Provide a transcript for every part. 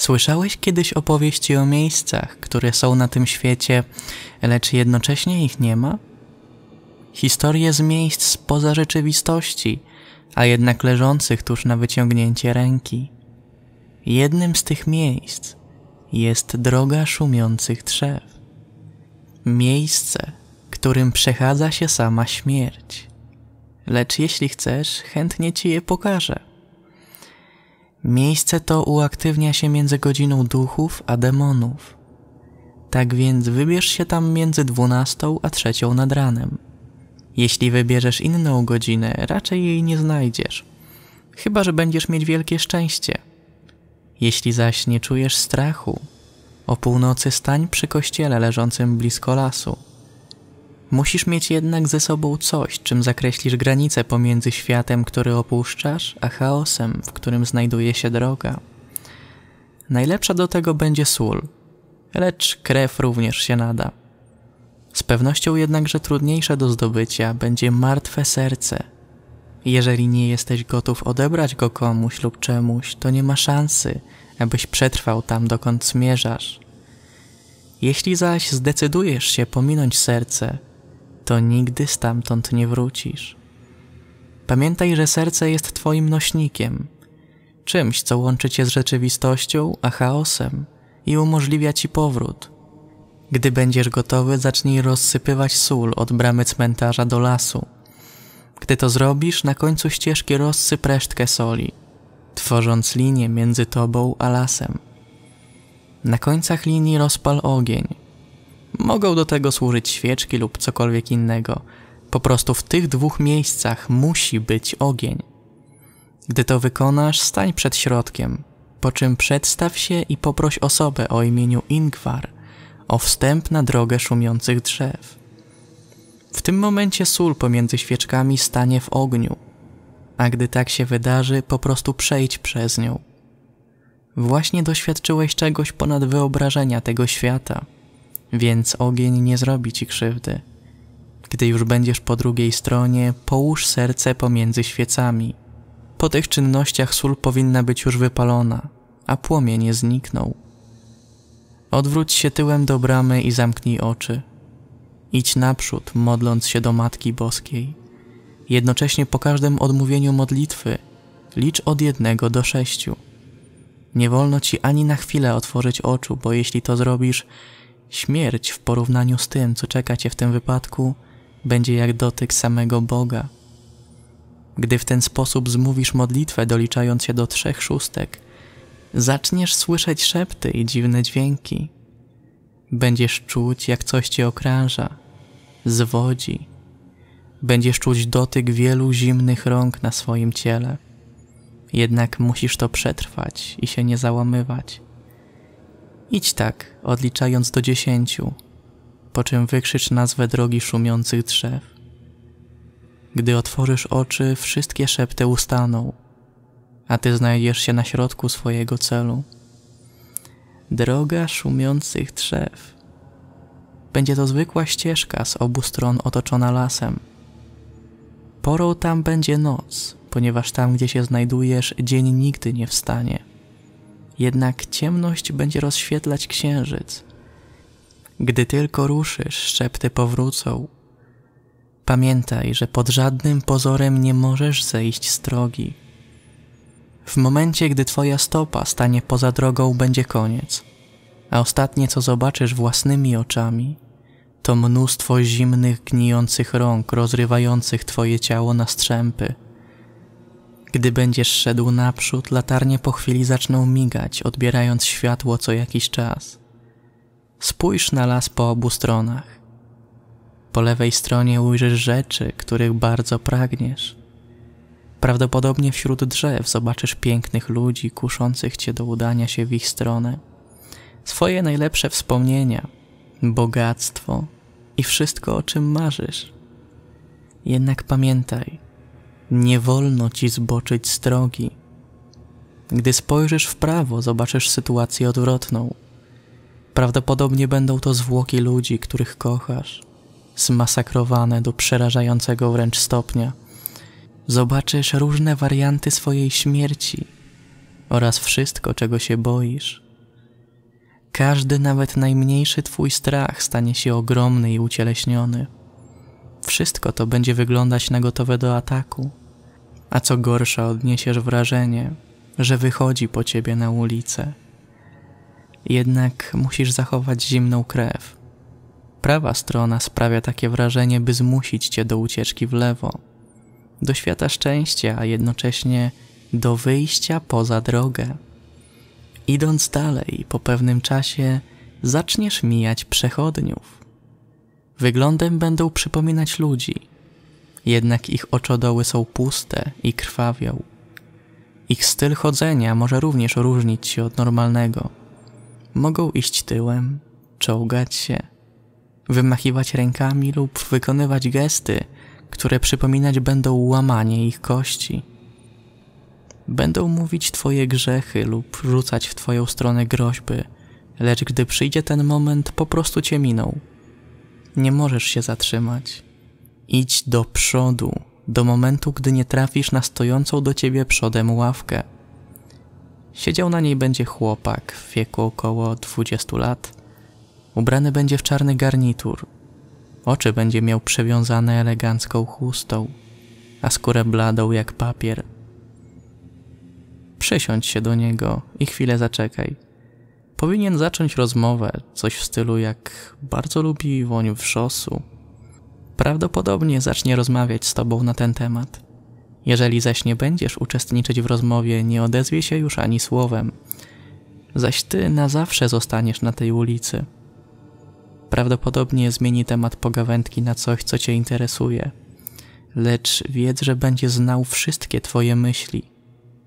Słyszałeś kiedyś opowieści o miejscach, które są na tym świecie, lecz jednocześnie ich nie ma? Historie z miejsc spoza rzeczywistości, a jednak leżących tuż na wyciągnięcie ręki. Jednym z tych miejsc jest droga szumiących drzew. Miejsce, którym przechadza się sama śmierć. Lecz jeśli chcesz, chętnie ci je pokażę. Miejsce to uaktywnia się między godziną duchów a demonów. Tak więc wybierz się tam między dwunastą a trzecią nad ranem. Jeśli wybierzesz inną godzinę, raczej jej nie znajdziesz. Chyba, że będziesz mieć wielkie szczęście. Jeśli zaś nie czujesz strachu, o północy stań przy kościele leżącym blisko lasu. Musisz mieć jednak ze sobą coś, czym zakreślisz granicę pomiędzy światem, który opuszczasz, a chaosem, w którym znajduje się droga. Najlepsza do tego będzie sól, lecz krew również się nada. Z pewnością jednakże trudniejsze do zdobycia będzie martwe serce. Jeżeli nie jesteś gotów odebrać go komuś lub czemuś, to nie ma szansy, abyś przetrwał tam, dokąd zmierzasz. Jeśli zaś zdecydujesz się pominąć serce, to nigdy stamtąd nie wrócisz. Pamiętaj, że serce jest Twoim nośnikiem, czymś, co łączy Cię z rzeczywistością, a chaosem i umożliwia Ci powrót. Gdy będziesz gotowy, zacznij rozsypywać sól od bramy cmentarza do lasu. Gdy to zrobisz, na końcu ścieżki rozsyp resztkę soli, tworząc linię między Tobą a lasem. Na końcach linii rozpal ogień, Mogą do tego służyć świeczki lub cokolwiek innego. Po prostu w tych dwóch miejscach musi być ogień. Gdy to wykonasz, stań przed środkiem, po czym przedstaw się i poproś osobę o imieniu Ingvar o wstęp na drogę szumiących drzew. W tym momencie sól pomiędzy świeczkami stanie w ogniu, a gdy tak się wydarzy, po prostu przejdź przez nią. Właśnie doświadczyłeś czegoś ponad wyobrażenia tego świata – więc ogień nie zrobi ci krzywdy. Gdy już będziesz po drugiej stronie, połóż serce pomiędzy świecami. Po tych czynnościach sól powinna być już wypalona, a płomień nie zniknął. Odwróć się tyłem do bramy i zamknij oczy. Idź naprzód, modląc się do Matki Boskiej. Jednocześnie po każdym odmówieniu modlitwy licz od jednego do sześciu. Nie wolno ci ani na chwilę otworzyć oczu, bo jeśli to zrobisz, Śmierć w porównaniu z tym, co czeka cię w tym wypadku, będzie jak dotyk samego Boga. Gdy w ten sposób zmówisz modlitwę, doliczając się do trzech szóstek, zaczniesz słyszeć szepty i dziwne dźwięki. Będziesz czuć, jak coś cię okrąża, zwodzi. Będziesz czuć dotyk wielu zimnych rąk na swoim ciele. Jednak musisz to przetrwać i się nie załamywać. Idź tak, odliczając do dziesięciu, po czym wykrzycz nazwę drogi szumiących drzew. Gdy otworzysz oczy, wszystkie szepty ustaną, a ty znajdziesz się na środku swojego celu. Droga szumiących drzew. Będzie to zwykła ścieżka z obu stron otoczona lasem. Porą tam będzie noc, ponieważ tam, gdzie się znajdujesz, dzień nigdy nie wstanie jednak ciemność będzie rozświetlać księżyc. Gdy tylko ruszysz, szepty powrócą. Pamiętaj, że pod żadnym pozorem nie możesz zejść z drogi. W momencie, gdy twoja stopa stanie poza drogą, będzie koniec, a ostatnie, co zobaczysz własnymi oczami, to mnóstwo zimnych, gnijących rąk rozrywających twoje ciało na strzępy. Gdy będziesz szedł naprzód, latarnie po chwili zaczną migać, odbierając światło co jakiś czas. Spójrz na las po obu stronach. Po lewej stronie ujrzysz rzeczy, których bardzo pragniesz. Prawdopodobnie wśród drzew zobaczysz pięknych ludzi kuszących cię do udania się w ich stronę. Swoje najlepsze wspomnienia, bogactwo i wszystko, o czym marzysz. Jednak pamiętaj, nie wolno ci zboczyć z drogi. Gdy spojrzysz w prawo, zobaczysz sytuację odwrotną. Prawdopodobnie będą to zwłoki ludzi, których kochasz, zmasakrowane do przerażającego wręcz stopnia. Zobaczysz różne warianty swojej śmierci oraz wszystko, czego się boisz. Każdy, nawet najmniejszy twój strach stanie się ogromny i ucieleśniony. Wszystko to będzie wyglądać na gotowe do ataku. A co gorsza, odniesiesz wrażenie, że wychodzi po ciebie na ulicę. Jednak musisz zachować zimną krew. Prawa strona sprawia takie wrażenie, by zmusić cię do ucieczki w lewo, do świata szczęścia, a jednocześnie do wyjścia poza drogę. Idąc dalej, po pewnym czasie zaczniesz mijać przechodniów. Wyglądem będą przypominać ludzi, jednak ich oczodoły są puste i krwawią. Ich styl chodzenia może również różnić się od normalnego. Mogą iść tyłem, czołgać się, wymachiwać rękami lub wykonywać gesty, które przypominać będą łamanie ich kości. Będą mówić Twoje grzechy lub rzucać w Twoją stronę groźby, lecz gdy przyjdzie ten moment, po prostu Cię miną. Nie możesz się zatrzymać. Idź do przodu, do momentu, gdy nie trafisz na stojącą do Ciebie przodem ławkę. Siedział na niej będzie chłopak w wieku około 20 lat. Ubrany będzie w czarny garnitur. Oczy będzie miał przewiązane elegancką chustą, a skórę bladą jak papier. Przesiądź się do niego i chwilę zaczekaj. Powinien zacząć rozmowę, coś w stylu jak bardzo lubi woń wrzosu. Prawdopodobnie zacznie rozmawiać z tobą na ten temat. Jeżeli zaś nie będziesz uczestniczyć w rozmowie, nie odezwie się już ani słowem, zaś ty na zawsze zostaniesz na tej ulicy. Prawdopodobnie zmieni temat pogawędki na coś, co cię interesuje, lecz wiedz, że będzie znał wszystkie twoje myśli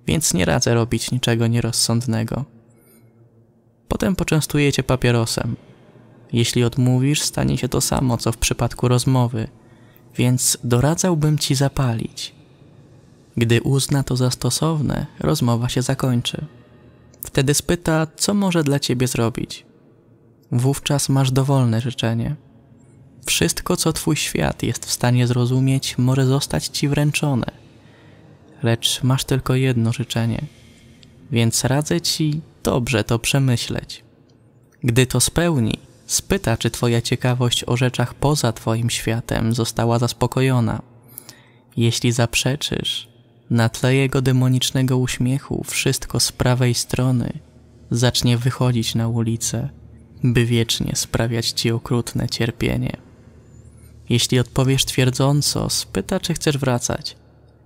więc nie radzę robić niczego nierozsądnego. Potem poczęstuję cię papierosem. Jeśli odmówisz, stanie się to samo, co w przypadku rozmowy, więc doradzałbym ci zapalić. Gdy uzna to za stosowne, rozmowa się zakończy. Wtedy spyta, co może dla ciebie zrobić. Wówczas masz dowolne życzenie. Wszystko, co twój świat jest w stanie zrozumieć, może zostać ci wręczone – lecz masz tylko jedno życzenie, więc radzę ci dobrze to przemyśleć. Gdy to spełni, spyta, czy twoja ciekawość o rzeczach poza twoim światem została zaspokojona. Jeśli zaprzeczysz, na tle jego demonicznego uśmiechu wszystko z prawej strony zacznie wychodzić na ulicę, by wiecznie sprawiać ci okrutne cierpienie. Jeśli odpowiesz twierdząco, spyta, czy chcesz wracać.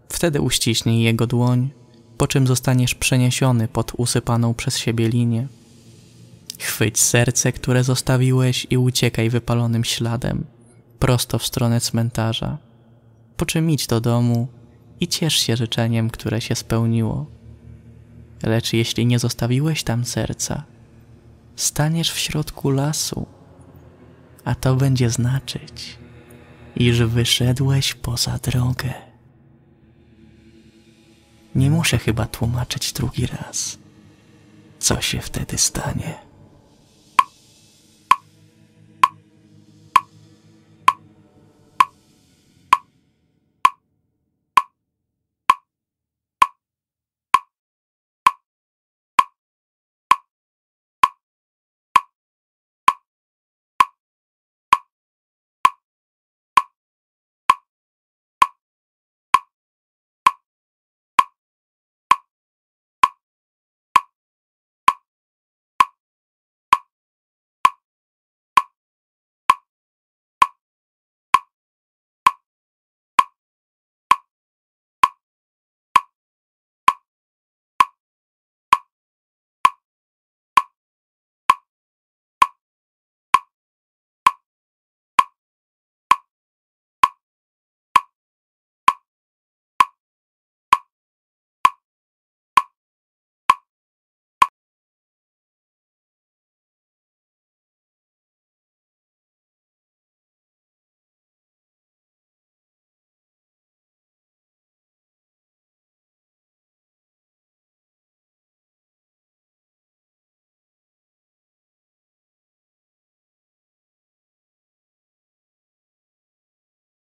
Wtedy uściśnij jego dłoń, po czym zostaniesz przeniesiony pod usypaną przez siebie linię. Chwyć serce, które zostawiłeś i uciekaj wypalonym śladem, prosto w stronę cmentarza. Po czym idź do domu i ciesz się życzeniem, które się spełniło. Lecz jeśli nie zostawiłeś tam serca, staniesz w środku lasu, a to będzie znaczyć, iż wyszedłeś poza drogę. Nie muszę chyba tłumaczyć drugi raz, co się wtedy stanie.